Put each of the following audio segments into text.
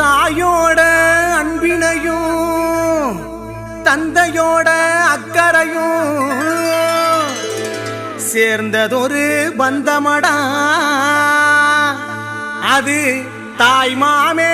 தாயோட அன்பினையும் தந்தையோட அக்கறையும் சேர்ந்ததொரு பந்தமடா. அது தாய் மாமே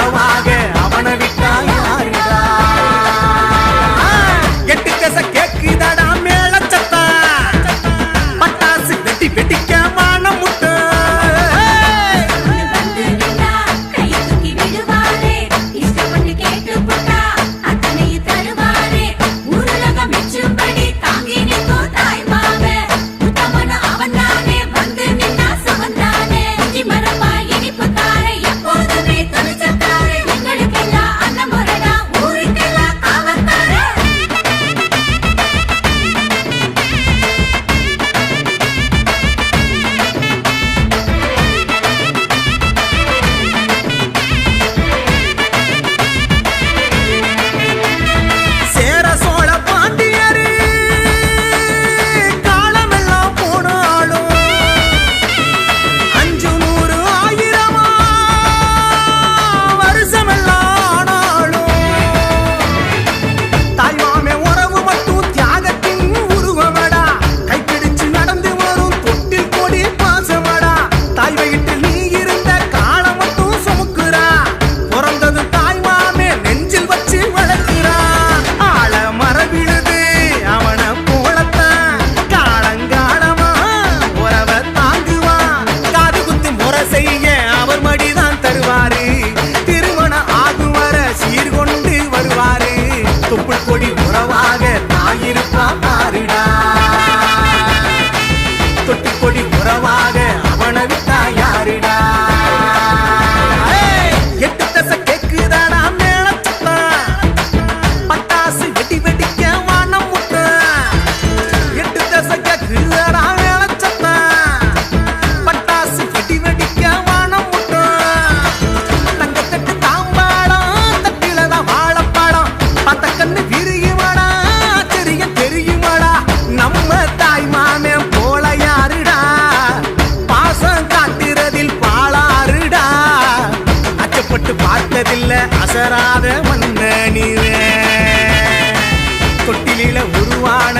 Go on. அசராத மன்னனிவே. தொட்டிலில உருவான